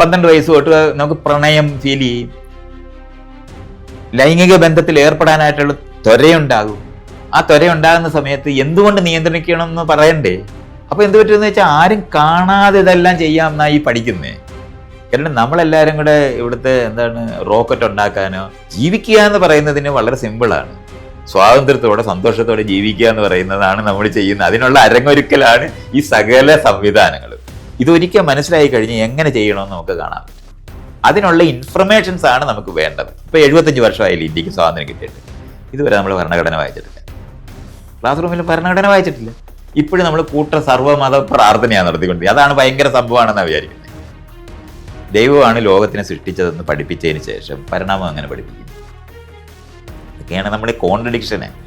പന്ത്രണ്ട് വയസ്സ് തൊട്ട് നമുക്ക് പ്രണയം ഫീൽ ചെയ്യും. ലൈംഗിക ബന്ധത്തിൽ ഏർപ്പെടാനായിട്ടുള്ള ത്വരയുണ്ടാകും. ആ ത്വരയുണ്ടാകുന്ന സമയത്ത് എന്തുകൊണ്ട് നിയന്ത്രിക്കണം എന്ന് പറയണ്ടേ? അപ്പൊ എന്ത് പറ്റുമെന്ന് വെച്ചാൽ ആരും കാണാതെ ഇതെല്ലാം ചെയ്യാമെന്നായി പഠിക്കുന്നേ. കാരണം നമ്മളെല്ലാവരും കൂടെ ഇവിടുത്തെ എന്താണ് റോക്കറ്റ് ഉണ്ടാക്കാനോ ജീവിക്കുക എന്ന് പറയുന്നതിന് വളരെ സിമ്പിളാണ് സ്വാതന്ത്ര്യത്തോടെ സന്തോഷത്തോടെ ജീവിക്കുക എന്ന് പറയുന്നതാണ് നമ്മൾ ചെയ്യുന്നത്. അതിനുള്ള അരങ്ങൊരുക്കലാണ് ഈ സകല സംവിധാനങ്ങളും. ഇതൊരിക്കൽ മനസ്സിലായി കഴിഞ്ഞ് എങ്ങനെ ചെയ്യണമെന്ന് നമുക്ക് കാണാം. അതിനുള്ള ഇൻഫർമേഷൻസ് ആണ് നമുക്ക് വേണ്ടത്. ഇപ്പൊ എഴുപത്തഞ്ച് വർഷമായില്ലേ ഇന്ത്യയ്ക്ക് സ്വാതന്ത്ര്യം കിട്ടിയിട്ട്. ഇതുവരെ നമ്മൾ ഭരണഘടന വായിച്ചിട്ടില്ല. ക്ലാസ് റൂമിൽ ഭരണഘടന വായിച്ചിട്ടില്ല. ഇപ്പോഴും നമ്മൾ കൂട്ട സർവമത പ്രാർത്ഥനയാണ് നടത്തിക്കൊണ്ടിരിക്കുന്നത്. അതാണ് ഭയങ്കര സംഭവമാണെന്നാണ് വിചാരിക്കുന്നത്. ദൈവമാണ് ലോകത്തിനെ സൃഷ്ടിച്ചതെന്ന് പഠിപ്പിച്ചതിന് ശേഷം പരിണാമം അങ്ങനെ പഠിപ്പിക്കുന്നത് ഇതൊക്കെയാണ് നമ്മുടെ കോൺട്രഡിക്ഷന്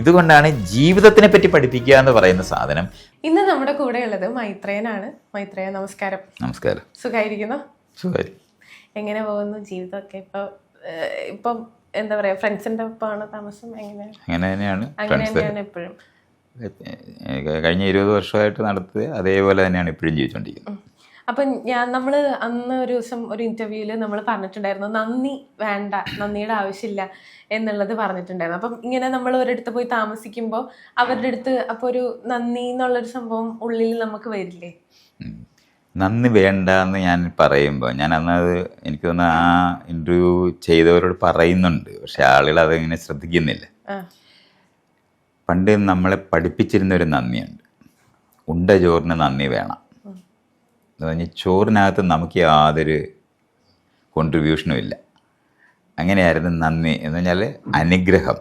ഇതുകൊണ്ടാണ് ജീവിതത്തിനെ പറ്റി പഠിപ്പിക്കുക എന്ന് പറയുന്ന സാധനം. ഇന്ന് നമ്മുടെ കൂടെയുള്ളത് മൈത്രേനാണ് മൈത്രേയ നമസ്കാരം. നമസ്കാരം. സുഖായിരിക്കുന്നു? സുഖം എങ്ങനെ പോകുന്നു ജീവിതമൊക്കെ? ഇപ്പൊ ഇപ്പൊ എന്താ പറയാ ഫ്രണ്ട്സിന്റെ ഒപ്പമാണ് താമസം? എങ്ങനെയാണ് അങ്ങനെ തന്നെയാണ് അങ്ങനെ ഫ്രണ്ട്സ്. തന്നെയാണ് എപ്പോഴും. കഴിഞ്ഞ ഇരുപത് വർഷമായിട്ട് നടത്തിയത് അതേപോലെ തന്നെയാണ് ഇപ്പോഴും ജീവിച്ചുകൊണ്ടിരിക്കുന്നത് അപ്പൊ ഞാൻ നമ്മൾ അന്ന് ഒരു ദിവസം ഒരു ഇന്റർവ്യൂൽ നമ്മൾ പറഞ്ഞിട്ടുണ്ടായിരുന്നു നന്ദി വേണ്ട നന്ദിയുടെ ആവശ്യമില്ല എന്നുള്ളത് പറഞ്ഞിട്ടുണ്ടായിരുന്നു. അപ്പം ഇങ്ങനെ നമ്മൾ ഒരിടത്ത് പോയി താമസിക്കുമ്പോൾ അവരുടെ അടുത്ത് അപ്പൊ ഒരു നന്ദി എന്നുള്ളൊരു സംഭവം ഉള്ളിൽ നമുക്ക് വരില്ലേ. നന്ദി വേണ്ട എന്ന് ഞാൻ പറയുമ്പോൾ ഞാൻ അന്നത് എനിക്ക് തോന്നുന്നു ആ ഇന്റർവ്യൂ ചെയ്തവരോട് പറയുന്നുണ്ട്. പക്ഷെ ആളുകൾ അതിങ്ങനെ ശ്രദ്ധിക്കുന്നില്ല. പണ്ട് നമ്മളെ പഠിപ്പിച്ചിരുന്ന ഒരു നന്ദിയുണ്ട്. ഉണ്ട ചോറിന് നന്ദി വേണം. എന്ന് പറഞ്ഞാൽ ചോറിനകത്ത് നമുക്ക് യാതൊരു കോൺട്രിബ്യൂഷനും ഇല്ല. അങ്ങനെയായിരുന്നു നന്ദി എന്ന് പറഞ്ഞാൽ അനുഗ്രഹം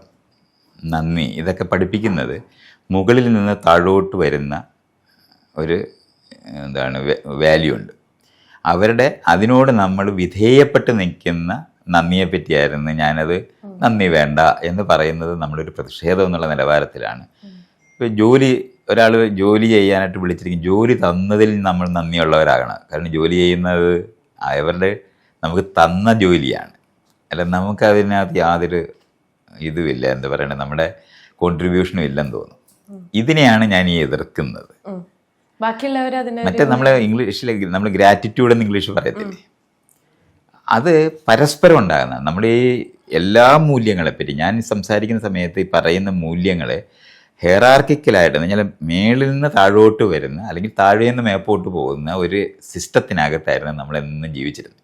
നന്ദി. ഇതൊക്കെ പഠിപ്പിക്കുന്നത് മുകളിൽ നിന്ന് താഴോട്ട് വരുന്ന ഒരു എന്താണ് വാല്യൂ ഉണ്ട്. അവരുടെ അതിനോട് നമ്മൾ വിധേയപ്പെട്ട് നിൽക്കുന്ന നന്ദിയെ പറ്റിയായിരുന്നു ഞാനത് നന്ദി വേണ്ട എന്ന് പറയുന്നത് നമ്മളൊരു പ്രതിഷേധം എന്നുള്ള നിലവാരത്തിലാണ്. ഇപ്പോൾ ജോലി ഒരാൾ ജോലി ചെയ്യാനായിട്ട് വിളിച്ചിരിക്കും. ജോലി തന്നതിൽ നമ്മൾ നന്ദിയുള്ളവരാകണം. കാരണം ജോലി ചെയ്യുന്നത് അവരുടെ നമുക്ക് തന്ന ജോലിയാണ്. അല്ല നമുക്ക് അതിനകത്ത് യാതൊരു ഇതുമില്ല. എന്താ പറയണേ? നമ്മുടെ കോൺട്രിബ്യൂഷനും ഇല്ലെന്ന് തോന്നുന്നു ഇതിനെയാണ് ഞാൻ ഈ എതിർക്കുന്നത്. മറ്റേ നമ്മളെ ഇംഗ്ലീഷിൽ നമ്മൾ ഗ്രാറ്റിറ്റ്യൂഡ് എന്ന് ഇംഗ്ലീഷ് പറയത്തില്ലേ? അത് പരസ്പരം ഉണ്ടാകുന്ന നമ്മുടെ ഈ എല്ലാ മൂല്യങ്ങളെപ്പറ്റി ഞാൻ സംസാരിക്കുന്ന സമയത്ത് ഈ പറയുന്ന മൂല്യങ്ങളെ ഹെറാർക്കിക്കലായിട്ട് എന്ന് പറഞ്ഞാൽ മേളിൽ നിന്ന് താഴോട്ട് വരുന്ന അല്ലെങ്കിൽ താഴെ നിന്ന് മേപ്പോട്ട് പോകുന്ന ഒരു സിസ്റ്റത്തിനകത്തായിരുന്നു നമ്മളെന്നും ജീവിച്ചിരുന്നത്.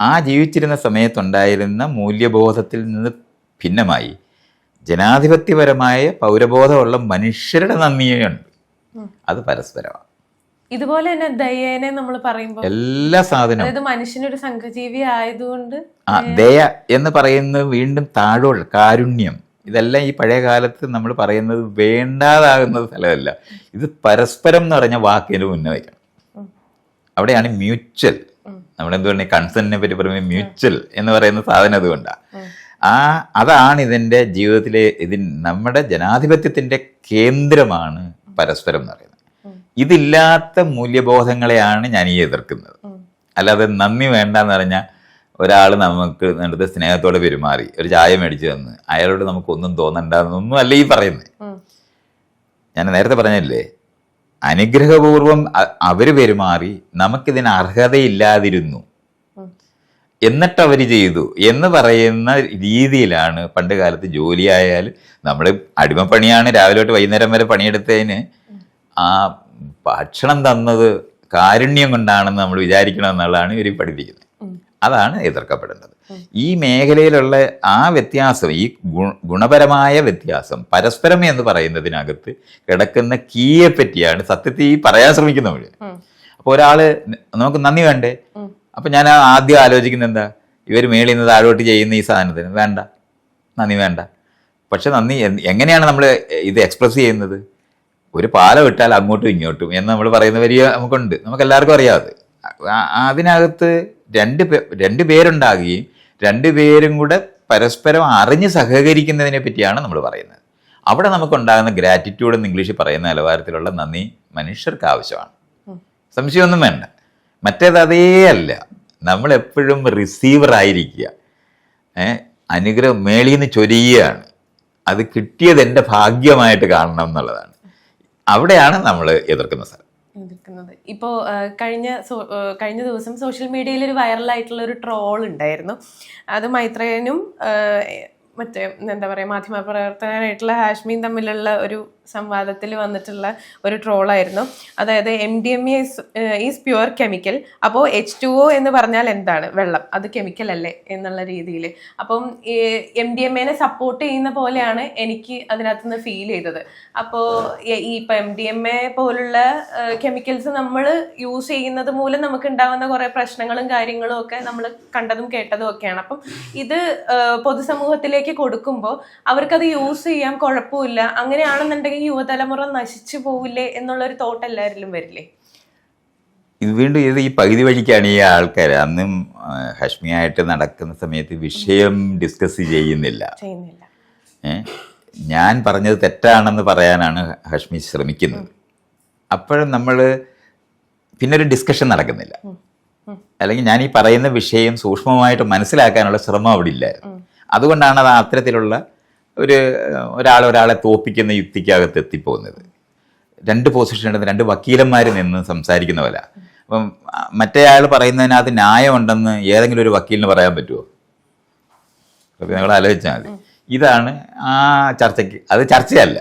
ആ ജീവിച്ചിരുന്ന സമയത്തുണ്ടായിരുന്ന മൂല്യബോധത്തിൽ നിന്ന് ഭിന്നമായി ജനാധിപത്യപരമായ പൗരബോധമുള്ള മനുഷ്യരുടെ നന്ദിയുണ്ട്. അത് പരസ്പരമാണ്. ഇതുപോലെ തന്നെ ദയേനെ നമ്മൾ പറയുമ്പോൾ എല്ലാ സാധനവും. അതായത് മനുഷ്യനൊരു സംഘജീവി ആയതുകൊണ്ട് ആ ദയ എന്ന് പറയുന്നത് വീണ്ടും താഴോട്ട് കാരുണ്യം. ഇതെല്ലാം ഈ പഴയ കാലത്ത് നമ്മൾ പറയുന്നത് വേണ്ടാതാകുന്ന സ്ഥലമല്ല. ഇത് പരസ്പരം എന്ന് പറഞ്ഞ വാക്കിന് മുന്നേ വയ്ക്കണം അവിടെയാണ് മ്യൂച്വൽ. നമ്മളെന്തുകൊണ്ട് കൺസെന്റിനെ പറ്റി പറയുമ്പോൾ മ്യൂച്വൽ എന്ന് പറയുന്ന സാധനം അതുകൊണ്ടാണ് ആ അതാണ് ഇതിന്റെ ജീവിതത്തിലെ ഇതിൻ നമ്മുടെ ജനാധിപത്യത്തിന്റെ കേന്ദ്രമാണ് പരസ്പരം എന്ന് പറയുന്നത്. ഇതില്ലാത്ത മൂല്യബോധങ്ങളെയാണ് ഞാൻ ഈ എതിർക്കുന്നത്. അല്ലാതെ നന്ദി വേണ്ടെന്ന് പറഞ്ഞാൽ ഒരാൾ നമുക്ക് അടുത്ത് സ്നേഹത്തോടെ പെരുമാറി ഒരു ചായ മേടിച്ചു തന്ന്. അയാളോട് നമുക്കൊന്നും തോന്നണ്ടെന്നൊന്നും അല്ല ഈ പറയുന്നത് ഞാൻ നേരത്തെ പറഞ്ഞല്ലേ അനുഗ്രഹപൂർവം അവർ പെരുമാറി നമുക്കിതിന് അർഹതയില്ലാതിരുന്നു. എന്നിട്ട് അവർ ചെയ്തു എന്ന് പറയുന്ന രീതിയിലാണ് പണ്ട് കാലത്ത് ജോലിയായാൽ നമ്മൾ അടിമപ്പണിയാണ് രാവിലെ തൊട്ട് വൈകുന്നേരം വരെ പണിയെടുത്തതിന്. ആ ഭക്ഷണം തന്നത് കാരുണ്യം കൊണ്ടാണെന്ന് നമ്മൾ വിചാരിക്കണം എന്നുള്ളതാണ് ഇവർ പഠിപ്പിക്കുന്നത്. അതാണ് എതിർക്കപ്പെടുന്നത്. ഈ മേഖലയിലുള്ള ആ വ്യത്യാസം ഈ ഗുണപരമായ വ്യത്യാസം പരസ്പരം എന്ന് പറയുന്നതിനകത്ത് കിടക്കുന്ന കീയെ പറ്റിയാണ് സത്യത്തിൽ ഈ പറയാൻ ശ്രമിക്കുന്ന മുഴുവൻ അപ്പൊ അപ്പോൾ ഒരാൾ നമുക്ക് നന്ദി വേണ്ടേ? അപ്പൊ ഞാൻ ആദ്യം ആലോചിക്കുന്നത് എന്താ? ഇവർ മേളിൽ നിന്ന് താഴോട്ട് ചെയ്യുന്ന ഈ സാധനത്തിന് വേണ്ട നന്ദി വേണ്ട. പക്ഷെ നന്ദി എങ്ങനെയാണ് നമ്മൾ ഇത് എക്സ്പ്രസ് ചെയ്യുന്നത്? ഒരു പാലം ഇട്ടാൽ അങ്ങോട്ടും ഇങ്ങോട്ടും എന്ന് നമ്മൾ പറയുന്ന വരിക നമുക്കുണ്ട്. നമുക്ക് എല്ലാവർക്കും അറിയാം അത്. അതിനകത്ത് രണ്ട് പേ രണ്ട് പേരുണ്ടാകുകയും രണ്ട് പേരും കൂടെ പരസ്പരം അറിഞ്ഞ് സഹകരിക്കുന്നതിനെ പറ്റിയാണ് നമ്മൾ പറയുന്നത്. അവിടെ നമുക്കുണ്ടാകുന്ന ഗ്രാറ്റിറ്റ്യൂഡ് എന്ന് ഇംഗ്ലീഷിൽ പറയുന്ന നിലവാരത്തിലുള്ള നന്ദി മനുഷ്യർക്ക് ആവശ്യമാണ്. സംശയമൊന്നും വേണ്ട. മറ്റേത് അതേ അല്ല. നമ്മൾ എപ്പോഴും റിസീവർ ആയിരിക്കുക. അനുഗ്രഹം മേളിൽ നിന്ന് ചൊരിയുകയാണ്. അത് കിട്ടിയത് എന്റെ ഭാഗ്യമായിട്ട് കാണണം എന്നുള്ളതാണ്. അവിടെയാണ് നമ്മൾ എതിർക്കുന്ന സ്ഥലം. നിൽക്കുന്നത്. ഇപ്പോൾ കഴിഞ്ഞ കഴിഞ്ഞ ദിവസം സോഷ്യൽ മീഡിയയിൽ ഒരു വൈറലായിട്ടുള്ള ഒരു ട്രോൾ ഉണ്ടായിരുന്നു. അത് മൈത്രേയനും മറ്റേ എന്താ പറയുക മാധ്യമപ്രവർത്തകനായിട്ടുള്ള ഹാഷ്മിയും തമ്മിലുള്ള ഒരു സംവാദത്തിൽ വന്നിട്ടുള്ള ഒരു ട്രോളായിരുന്നു. അതായത് M D M S is pure chemical അപ്പോൾ എച്ച് ടു ഒ എന്ന് പറഞ്ഞാൽ എന്താണ്? വെള്ളം. അത് കെമിക്കൽ അല്ലേ എന്നുള്ള രീതിയിൽ. അപ്പം എം ഡി എം എനെ സപ്പോർട്ട് ചെയ്യുന്ന പോലെയാണ് എനിക്ക് അതിനകത്ത് നിന്ന് ഫീൽ ചെയ്തത്. അപ്പോൾ ഈ ഇപ്പം എം ഡി എം എ പോലുള്ള കെമിക്കൽസ് നമ്മൾ യൂസ് ചെയ്യുന്നത് മൂലം നമുക്ക് ഉണ്ടാകുന്ന കുറേ പ്രശ്നങ്ങളും കാര്യങ്ങളും ഒക്കെ നമ്മൾ കണ്ടതും കേട്ടതും ഒക്കെയാണ്. അപ്പം ഇത് പൊതുസമൂഹത്തിലേക്ക് കൊടുക്കുമ്പോൾ അവർക്കത് യൂസ് ചെയ്യാൻ കുഴപ്പമില്ല. അങ്ങനെയാണെന്നുണ്ടെങ്കിൽ യുവതലമുറ നശിച്ചു പോവില്ലേ എന്നുള്ളൊരു തോട്ട് എല്ലാവരിലും വരില്ലേ? ഇത് വീണ്ടും ഇത് ഈ പകുതി വഴിക്കാണ് ഈ ആൾക്കാർ അന്നും ഹഷ്മിയായിട്ട് നടക്കുന്ന സമയത്ത് വിഷയം ഡിസ്കസ് ചെയ്യുന്നില്ല. ചെയ്യുന്നില്ല. ഞാൻ പറഞ്ഞത് തെറ്റാണെന്ന് പറയാനാണ് ഹഷ്മി ശ്രമിക്കുന്നത്. അപ്പോഴും നമ്മൾ പിന്നെ ഒരു ഡിസ്കഷൻ നടക്കുന്നില്ല. അല്ലെങ്കിൽ ഞാൻ ഈ പറയുന്ന വിഷയം സൂക്ഷ്മമായിട്ട് മനസ്സിലാക്കാനുള്ള ശ്രമം അവിടെ ഇല്ലായിരുന്നു. അതുകൊണ്ടാണ് അത് അത്തരത്തിലുള്ള ഒരു ഒരാൾ ഒരാളെ തോപ്പിക്കുന്ന യുക്തിക്കകത്ത് എത്തിപ്പോകുന്നത്. രണ്ട് പൊസിഷൻ ഉണ്ടെന്ന് രണ്ട് വക്കീലന്മാർ നിന്ന് സംസാരിക്കുന്ന പോലെ. അപ്പം ആ, മറ്റേ ആൾ പറയുന്നതിനകത്ത് ന്യായമുണ്ടെന്ന് ഏതെങ്കിലും ഒരു വക്കീലിന് പറയാൻ പറ്റുമോ അപ്പം നിങ്ങൾ ആലോചിച്ചാൽ മതി. ഇതാണ് ആ ചർച്ചയ്ക്ക് അത് ചർച്ചയല്ല.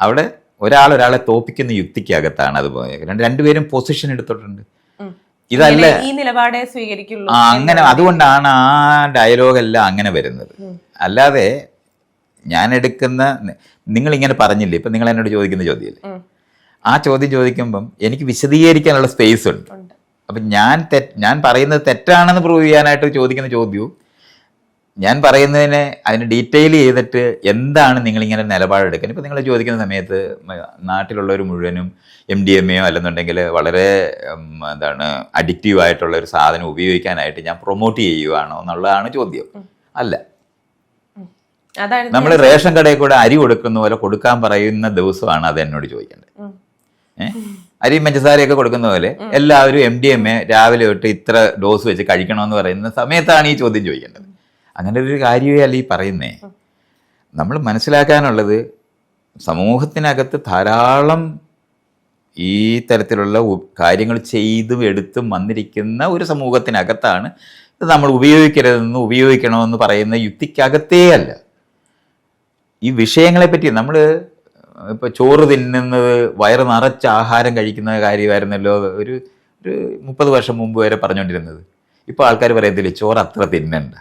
അവിടെ ഒരാൾ ഒരാളെ തോപ്പിക്കുന്ന യുക്തിക്കകത്താണ് അത് പോയത്. രണ്ട് രണ്ടുപേരും പൊസിഷൻ എടുത്തിട്ടുണ്ട്. ഇതല്ല. ഈ നിലപാടേ സ്വീകരിക്കുള്ളൂ. അങ്ങനെ അതുകൊണ്ടാണ് ആ ഡയലോഗ് എല്ലാം അങ്ങനെ വരുന്നത്. അല്ലാതെ ഞാൻ എടുക്കുന്ന നിങ്ങൾ ഇങ്ങനെ പറഞ്ഞില്ലേ? ഇപ്പൊ നിങ്ങൾ എന്നോട് ചോദിക്കുന്ന ചോദ്യമില്ലേ. ആ ചോദ്യം ചോദിക്കുമ്പം എനിക്ക് വിശദീകരിക്കാനുള്ള സ്പേസ് ഉണ്ട്. അപ്പം ഞാൻ തെറ്റ് ഞാൻ പറയുന്നത് തെറ്റാണെന്ന് പ്രൂവ് ചെയ്യാനായിട്ട് ചോദിക്കുന്ന ചോദ്യവും ഞാൻ പറയുന്നതിനെ അതിന് ഡീറ്റെയിൽ ചെയ്തിട്ട് എന്താണ് നിങ്ങളിങ്ങനെ നിലപാടെടുക്കുന്നത്? ഇപ്പം നിങ്ങൾ ചോദിക്കുന്ന സമയത്ത് നാട്ടിലുള്ളവർ മുഴുവനും എം ഡി എം എയോ അല്ലെന്നുണ്ടെങ്കിൽ വളരെ എന്താണ് അഡിക്റ്റീവ് ആയിട്ടുള്ള ഒരു സാധനം ഉപയോഗിക്കാനായിട്ട് ഞാൻ പ്രൊമോട്ട് ചെയ്യുവാണോ എന്നുള്ളതാണ് ചോദ്യം. അല്ല. നമ്മൾ റേഷൻ കടയിൽ കൂടെ അരി കൊടുക്കുന്ന പോലെ കൊടുക്കാൻ പറയുന്ന ദിവസമാണ് അത് എന്നോട് ചോദിക്കേണ്ടത്. അരി പഞ്ചസാരയൊക്കെ കൊടുക്കുന്ന പോലെ എല്ലാവരും എം ഡി എം എ രാവിലെ തൊട്ട് ഇത്ര ഡോസ് വെച്ച് കഴിക്കണമെന്ന് പറയുന്ന സമയത്താണ് ഈ ചോദ്യം ചോദിക്കേണ്ടത്. അങ്ങനെ ഒരു കാര്യമേ അല്ല ഈ പറയുന്നേ. നമ്മൾ മനസ്സിലാക്കാനുള്ളത് സമൂഹത്തിനകത്ത് ധാരാളം ഈ തരത്തിലുള്ള കാര്യങ്ങൾ ചെയ്തും എടുത്തും വന്നിരിക്കുന്ന ഒരു സമൂഹത്തിനകത്താണ് ഇത് നമ്മൾ ഉപയോഗിക്കരുതെന്ന് ഉപയോഗിക്കണമെന്ന് പറയുന്ന യുക്തിക്കകത്തേ അല്ല. ഈ വിഷയങ്ങളെപ്പറ്റി നമ്മൾ ഇപ്പോൾ ചോറ് തിന്നുന്നത് വയറ് നിറച്ച ആഹാരം കഴിക്കുന്ന കാര്യമായിരുന്നല്ലോ ഒരു ഒരു മുപ്പത് വർഷം മുമ്പ് വരെ പറഞ്ഞുകൊണ്ടിരുന്നത്. ഇപ്പോൾ ആൾക്കാർ പറയത്തില്ലേ ചോറ് അത്ര തിന്നണ്ട.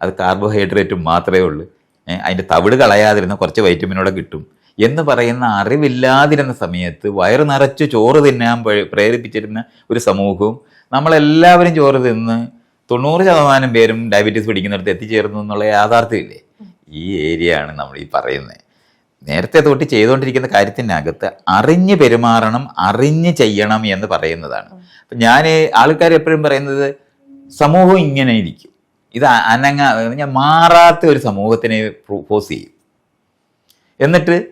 അത് കാർബോഹൈഡ്രേറ്റ് മാത്രമേ ഉള്ളൂ? അതിന്റെ തവിട് കളയാതിരുന്ന കുറച്ച് വൈറ്റമിനോടെ കിട്ടും. എന്ന് പറയുന്ന അറിവില്ലാതിരുന്ന സമയത്ത് വയറ് നിറച്ച് ചോറ് തിന്നാൻ പ്രേരിപ്പിച്ചിരുന്ന ഒരു സമൂഹവും നമ്മളെല്ലാവരും ചോറ് തിന്ന് തൊണ്ണൂറ് ശതമാനം പേരും ഡയബറ്റീസ് പിടിക്കുന്നിടത്ത് എത്തിച്ചേർന്നു എന്നുള്ള യാഥാർത്ഥ്യമില്ലേ? ഈ ഏരിയ ആണ് നമ്മൾ ഈ പറയുന്നത് നേരത്തെ തൊട്ട് ചെയ്തുകൊണ്ടിരിക്കുന്ന കാര്യത്തിനകത്ത് അറിഞ്ഞ് പെരുമാറണം അറിഞ്ഞ് ചെയ്യണം എന്ന് പറയുന്നതാണ്. അപ്പം ഞാൻ ആൾക്കാർ എപ്പോഴും പറയുന്നത് സമൂഹം ഇങ്ങനെ ഇരിക്കും. ഇത് അനങ്ങ ഞാൻ മാറാത്ത ഒരു സമൂഹത്തിനെ പ്രൊപ്പോസ് ചെയ്യും. എന്നിട്ട്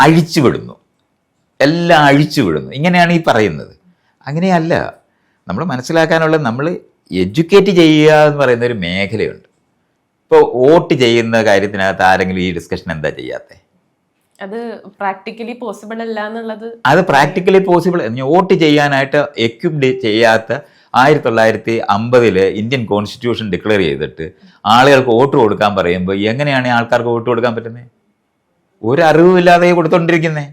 അഴിച്ചുവിടുന്നു എല്ലാം അഴിച്ചുവിടുന്നു ഇങ്ങനെയാണ് ഈ പറയുന്നത്. അങ്ങനെയല്ല. നമ്മൾ മനസ്സിലാക്കാനുള്ള നമ്മൾ എഡ്യൂക്കേറ്റ് ചെയ്യുക എന്ന് പറയുന്ന ഒരു മേഖലയുണ്ട്. ഇപ്പോൾ വോട്ട് ചെയ്യുന്ന കാര്യത്തിനകത്ത് ആരെങ്കിലും ഈ ഡിസ്കഷൻ എന്താ ചെയ്യാത്തത് അത് പ്രാക്ടിക്കലി പോസിബിൾ അല്ല എന്നുള്ളത് അത് പ്രാക്ടിക്കലി പോസിബിൾ വോട്ട് ചെയ്യാനായിട്ട് എക്യുപ്ഡ് ചെയ്യാത്ത ആയിരത്തി തൊള്ളായിരത്തി അമ്പതിൽ ഇന്ത്യൻ കോൺസ്റ്റിറ്റ്യൂഷൻ ഡിക്ലെയർ ചെയ്തിട്ട് ആളുകൾക്ക് വോട്ട് കൊടുക്കാൻ പറയുമ്പോൾ എങ്ങനെയാണ് ആൾക്കാർക്ക് വോട്ട് കൊടുക്കാൻ പറ്റുന്നത് ഒരു അറിവുമില്ലാതെ കൊടുത്തോണ്ടിരിക്കുന്നത്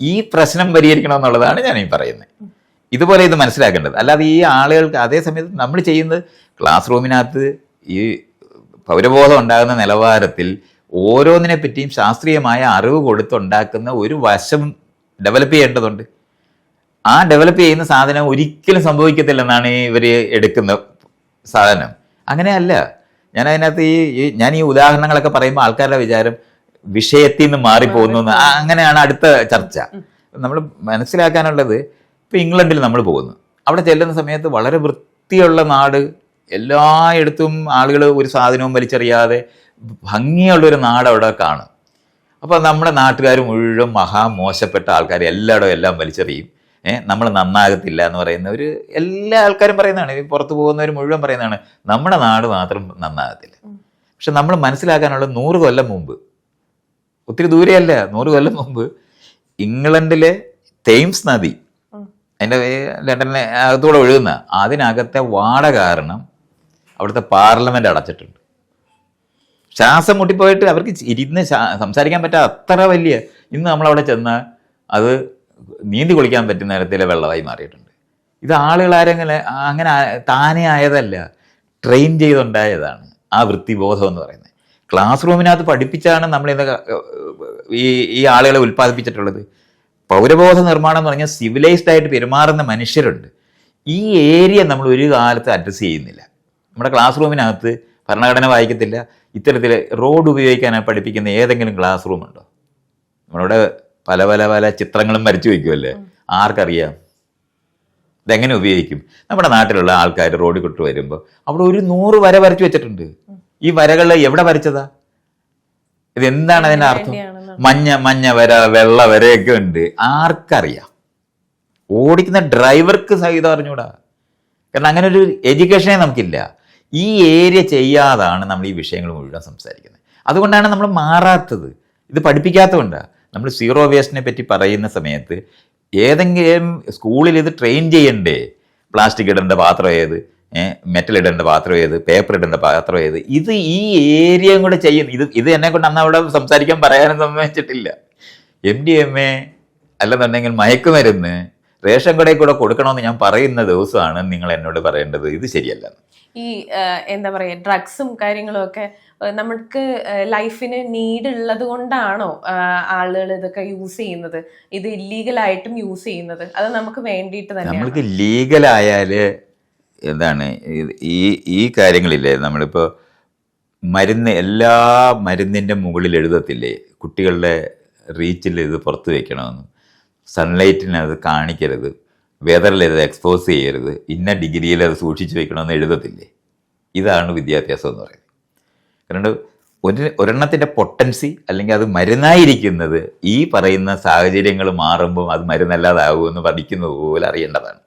ഈ പ്രശ്നം പരിഹരിക്കണമെന്നുള്ളതാണ് ഞാൻ ഈ പറയുന്നത് ഇതുപോലെ ഇത് മനസ്സിലാക്കേണ്ടത്. അല്ലാതെ ഈ ആളുകൾക്ക് അതേ സമയത്ത് നമ്മൾ ചെയ്യുന്നത് ക്ലാസ് റൂമിനകത്ത് ഈ പൗരബോധം ഉണ്ടാകുന്ന നിലവാരത്തിൽ ഓരോന്നിനെ പറ്റിയും ശാസ്ത്രീയമായ അറിവ് കൊടുത്തുണ്ടാക്കുന്ന ഒരു വശം ഡെവലപ്പ് ചെയ്യേണ്ടതുണ്ട്. ആ ഡെവലപ്പ് ചെയ്യുന്ന സാധനം ഒരിക്കലും സംഭവിക്കത്തില്ലെന്നാണ് ഇവർ എടുക്കുന്ന സാധനം. അങ്ങനെയല്ല ഞാൻ അതിനകത്ത് ഈ ഞാൻ ഈ ഉദാഹരണങ്ങളൊക്കെ പറയുമ്പോൾ ആൾക്കാരുടെ വിചാരം വിഷയത്തിൽ നിന്ന് മാറിപ്പോകുന്നു. അങ്ങനെയാണ് അടുത്ത ചർച്ച. നമ്മൾ മനസ്സിലാക്കാനുള്ളത് ഇപ്പം ഇംഗ്ലണ്ടിൽ നമ്മൾ പോകുന്നു. അവിടെ ചെല്ലുന്ന സമയത്ത് വളരെ വൃത്തിയുള്ള നാട് എല്ലായിടത്തും ആളുകൾ ഒരു സാധനവും വലിച്ചെറിയാതെ ഭംഗിയുള്ളൊരു നാട് അവിടെ കാണും. അപ്പോൾ നമ്മുടെ നാട്ടുകാർ മുഴുവൻ മഹാ മോശപ്പെട്ട ആൾക്കാർ എല്ലായിടവും എല്ലാം വലിച്ചെറിയും. ഏഹ് നമ്മൾ നന്നാകത്തില്ല എന്ന് പറയുന്ന ഒരു എല്ലാ ആൾക്കാരും പറയുന്നതാണ്. ഈ പുറത്ത് പോകുന്നവർ മുഴുവൻ പറയുന്നതാണ് നമ്മുടെ നാട് മാത്രം നന്നാകത്തില്ല. പക്ഷെ നമ്മൾ മനസ്സിലാക്കാനുള്ള നൂറ് കൊല്ലം മുമ്പ് ഒത്തിരി ദൂരെയല്ല നൂറ് കൊല്ലം മുമ്പ് ഇംഗ്ലണ്ടിലെ തെയിംസ് നദി അതിന്റെ ലണ്ടനിലെ അകത്തൂടെ ഒഴുകുന്ന അതിനകത്തെ വാട കാരണം അവിടുത്തെ പാർലമെന്റ് അടച്ചിട്ടുണ്ട്. ശ്വാസം മുട്ടിപ്പോയിട്ട് അവർക്ക് ഇരുന്ന് സംസാരിക്കാൻ പറ്റാത്ത അത്ര വലിയ ഇന്ന് നമ്മളവിടെ ചെന്നാൽ അത് നീന്തി കുളിക്കാൻ പറ്റുന്ന തരത്തിലെ വെള്ളമായി മാറിയിട്ടുണ്ട്. ഇത് ആളുകൾ ആരെങ്കിലും അങ്ങനെ താനേ ആയതല്ല ട്രെയിൻ ചെയ്തുണ്ടായതാണ് ആ വൃത്തിബോധം എന്ന് പറയുന്നത്. ക്ലാസ് റൂമിനകത്ത് പഠിപ്പിച്ചാണ് നമ്മൾ ഇന്ന് ഈ ഈ ആളുകളെ ഉൽപ്പാദിപ്പിച്ചിട്ടുള്ളത്. പൗരബോധ നിർമ്മാണം എന്ന് പറഞ്ഞാൽ സിവിലൈസ്ഡ് ആയിട്ട് പെരുമാറുന്ന മനുഷ്യരുണ്ട്. ഈ ഏരിയ നമ്മൾ ഒരു കാലത്ത് അഡ്രസ്സ് ചെയ്യുന്നില്ല. നമ്മുടെ ക്ലാസ് റൂമിനകത്ത് ഭരണഘടന വായിക്കത്തില്ല. ഇത്തരത്തിൽ റോഡ് ഉപയോഗിക്കാനായി പഠിപ്പിക്കുന്ന ഏതെങ്കിലും ക്ലാസ് റൂം ഉണ്ടോ? നമ്മളിവിടെ പല പല പല ചിത്രങ്ങളും വരച്ചു വയ്ക്കുമല്ലേ ആർക്കറിയാം? ഇതെങ്ങനെ ഉപയോഗിക്കും? നമ്മുടെ നാട്ടിലുള്ള ആൾക്കാർ റോഡിൽ കൊട്ട് വരുമ്പോൾ അവിടെ ഒരു നൂറ് വര വരച്ചു വെച്ചിട്ടുണ്ട്. ഈ വരകൾ എവിടെ വരച്ചതാ? ഇതെന്താണ് അതിന്റെ അർത്ഥം? മഞ്ഞ മഞ്ഞ വര വെള്ള വരയൊക്കെ ഉണ്ട്. ആർക്കറിയാം? ഓടിക്കുന്ന ഡ്രൈവർക്ക് സഹിതം അറിഞ്ഞൂടാ. കാരണം അങ്ങനെ ഒരു എഡ്യൂക്കേഷനെ നമുക്കില്ല. ഈ ഏരിയ ചെയ്യാതാണ് നമ്മൾ ഈ വിഷയങ്ങൾ മുഴുവൻ സംസാരിക്കുന്നത്. അതുകൊണ്ടാണ് നമ്മൾ മാറാത്തത്. ഇത് പഠിപ്പിക്കാത്തതുകൊണ്ടാണ് നമ്മൾ സീറോ വേസ്റ്റിനെ പറ്റി പറയുന്ന സമയത്ത് ഏതെങ്കിലും സ്കൂളിൽ ഇത് ട്രെയിൻ ചെയ്യണ്ടേ? പ്ലാസ്റ്റിക് ഇടേണ്ട പാത്രം ഏത്? മെറ്റൽ ഇടേണ്ട പാത്രം ഏത്? പേപ്പർ ഇടേണ്ട പാത്രം ഏത്? ഇത് ഈ ഏരിയയും കൂടെ ചെയ്യുന്നു ഇത് ഇത് എന്നെ കൊണ്ട് അന്ന് അവിടെ സംസാരിക്കാൻ പറയാനും സമ്മതിച്ചിട്ടില്ല. എം ഡി എം എ അല്ലെന്നുണ്ടെങ്കിൽ മയക്കുമരുന്ന് റേഷൻ കടയിൽ കൂടെ കൊടുക്കണമെന്ന് ഞാൻ പറയുന്ന ദിവസമാണ് നിങ്ങൾ എന്നോട് പറയേണ്ടത്. ഇത് ശരിയല്ല. ഈ എന്താ പറയുക ഡ്രഗ്സും കാര്യങ്ങളും ഒക്കെ നമുക്ക് ലൈഫിന് നീഡ് ഉള്ളത് കൊണ്ടാണോ ആളുകൾ ഇതൊക്കെ യൂസ് ചെയ്യുന്നത്? ഇത് ഇല്ലീഗലായിട്ടും യൂസ് ചെയ്യുന്നത്? അത് നമുക്ക് വേണ്ടിയിട്ട് തന്നെ നമ്മൾക്ക് ലീഗലായാൽ എന്താണ് ഈ ഈ കാര്യങ്ങളില്ലേ നമ്മളിപ്പോൾ മരുന്ന് എല്ലാ മരുന്നിന്റെ മുകളിൽ എഴുതത്തില്ലേ കുട്ടികളുടെ റീച്ചിൽ ഇത് പുറത്ത് വെക്കണമെന്ന്. സൺലൈറ്റിനത് കാണിക്കരുത്. വെതറിൽ ഇത് എക്സ്പോസ് ചെയ്യരുത്. ഇന്ന ഡിഗ്രിയിൽ അത് സൂക്ഷിച്ചു വെക്കണമെന്ന് എഴുതത്തില്ലേ? ഇതാണ് വിദ്യാഭ്യാസം എന്ന് പറയുന്നത്. കാരണം ഒരു ഒരെണ്ണത്തിന്റെ പൊട്ടൻസി അല്ലെങ്കിൽ അത് മരുന്നായിരിക്കുന്നത് ഈ പറയുന്ന സാഹചര്യങ്ങൾ മാറുമ്പോൾ അത് മരുന്നല്ലാതാകുമെന്ന് പഠിക്കുന്നത് പോലെ അറിയേണ്ടതാണ്.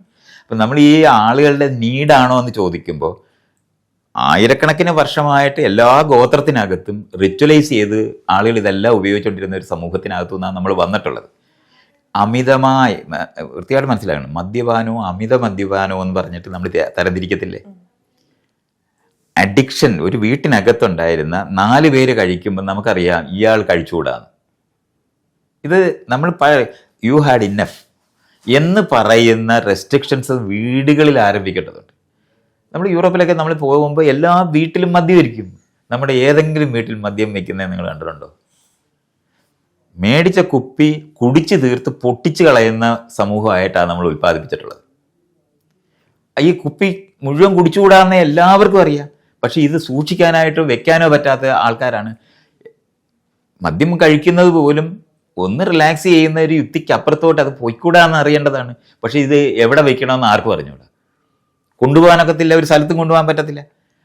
അപ്പം നമ്മൾ ഈ ആളുകളുടെ നീഡാണോ എന്ന് ചോദിക്കുമ്പോൾ ആയിരക്കണക്കിന് വർഷമായിട്ട് എല്ലാ ഗോത്രത്തിനകത്തും റിച്വലൈസ് ചെയ്ത് ആളുകൾ ഇതെല്ലാം ഉപയോഗിച്ചുകൊണ്ടിരുന്ന ഒരു സമൂഹത്തിനകത്തു നിന്നാണ് നമ്മൾ വന്നിട്ടുള്ളത്. അമിതമായി വൃത്തിയായിട്ട് മനസ്സിലാക്കണം. മദ്യപാനോ അമിത മദ്യപാനോ എന്ന് പറഞ്ഞിട്ട് നമ്മൾ തരംതിരിക്കത്തില്ലേ? അഡിക്ഷൻ ഒരു വീട്ടിനകത്തുണ്ടായിരുന്ന നാല് പേര് കഴിക്കുമ്പോൾ നമുക്കറിയാം ഇയാൾ കഴിച്ചുകൂടാന്ന്. ഇത് നമ്മൾ യു ഹാഡ് ഇന്നഫ് എന്ന് പറയുന്ന റെസ്ട്രിക്ഷൻസ് വീടുകളിൽ ആരംഭിക്കേണ്ടതുണ്ട്. നമ്മൾ യൂറോപ്പിലൊക്കെ നമ്മൾ പോകുമ്പോൾ എല്ലാ വീട്ടിലും മദ്യം ഇരിക്കും. നമ്മുടെ ഏതെങ്കിലും വീട്ടിൽ മദ്യം വയ്ക്കുന്നത് നിങ്ങൾ കണ്ടിട്ടുണ്ടോ? മേടിച്ച കുപ്പി കുടിച്ചു തീർത്ത് പൊട്ടിച്ചു കളയുന്ന സമൂഹമായിട്ടാണ് നമ്മൾ ഉൽപ്പാദിപ്പിച്ചിട്ടുള്ളത്. ഈ കുപ്പി മുഴുവൻ കുടിച്ചുകൂടാന്ന് എല്ലാവർക്കും അറിയാം. പക്ഷേ ഇത് സൂക്ഷിക്കാനായിട്ടോ വെക്കാനോ പറ്റാത്ത ആൾക്കാരാണ്. മദ്യം കഴിക്കുന്നത് പോലും ഒന്ന് റിലാക്സ് ചെയ്യുന്ന ഒരു യുക്തിക്ക് അപ്പുറത്തോട്ട് അത് പൊയ്ക്കൂടാന്ന് അറിയേണ്ടതാണ്. പക്ഷേ ഇത് എവിടെ വെക്കണമെന്ന് ആർക്കും അറിഞ്ഞൂടാ കൊണ്ടുപോകാനൊക്കത്തില്ല ഒരു സ്ഥലത്തും കൊണ്ടുപോകാൻ പറ്റത്തില്ല.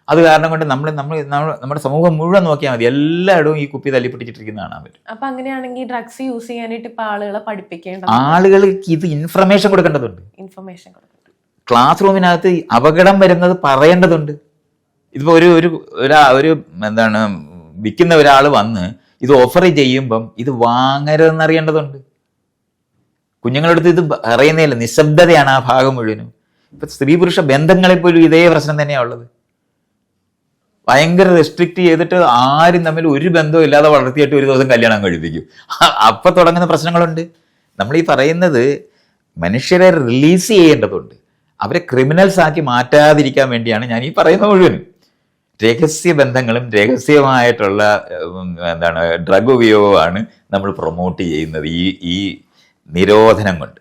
അത് കാരണം കൊണ്ട് നമ്മൾ നമ്മൾ നമ്മുടെ സമൂഹം മുഴുവൻ നോക്കിയാൽ മതി. എല്ലായിടവും ഈ കുപ്പി തല്ലിപ്പിടിച്ചിട്ടിരിക്കുന്ന കാണാൻ പറ്റും അപ്പൊ അങ്ങനെയാണെങ്കിൽ ഡ്രഗ്സ് യൂസ് ചെയ്യാനായിട്ട് ഇപ്പൊ ആളുകളെ പഠിപ്പിക്കേണ്ടത് ആളുകൾക്ക് ഇത് ഇൻഫർമേഷൻ കൊടുക്കേണ്ടതുണ്ട്. ഇൻഫർമേഷൻ ക്ലാസ് റൂമിനകത്ത് അപകടം വരുന്നത് പറയേണ്ടതുണ്ട്. ഇതിപ്പോ ഒരു ഒരു ഒരാ- ഒരു എന്താണ് വിൽക്കുന്ന ഒരാൾ വന്ന് ഇത് ഓഫർ ചെയ്യുമ്പം ഇത് വാങ്ങരുതെന്ന് അറിയേണ്ടതുണ്ട് കുഞ്ഞുങ്ങളുടെ അടുത്ത് ഇത് അറിയുന്നില്ല നിശബ്ദതയാണ് ആ ഭാഗം മുഴുവനും. ഇപ്പൊ സ്ത്രീ പുരുഷ ബന്ധങ്ങളിൽ പോലും ഇതേ പ്രശ്നം തന്നെയാണ് ഉള്ളത്. ഭയങ്കര റെസ്ട്രിക്ട് ചെയ്തിട്ട് ആരും തമ്മിൽ ഒരു ബന്ധവും ഇല്ലാതെ വളർത്തിയിട്ട് ഒരു ദിവസം കല്യാണം കഴിപ്പിക്കും. അപ്പൊ തുടങ്ങുന്ന പ്രശ്നങ്ങളുണ്ട്. നമ്മൾ ഈ പറയുന്നത് മനുഷ്യരെ റിലീസ് ചെയ്യേണ്ടതുണ്ട്. അവരെ ക്രിമിനൽസ് ആക്കി മാറ്റാതിരിക്കാൻ വേണ്ടിയാണ് ഞാൻ ഈ പറയുന്ന മുഴുവനും രഹസ്യ ബന്ധങ്ങളും രഹസ്യമായിട്ടുള്ള എന്താണ് ഡ്രഗ് ഉപയോഗമാണ് നമ്മൾ പ്രൊമോട്ട് ചെയ്യുന്നത്. ഈ ഈ നിരോധനം കൊണ്ട്.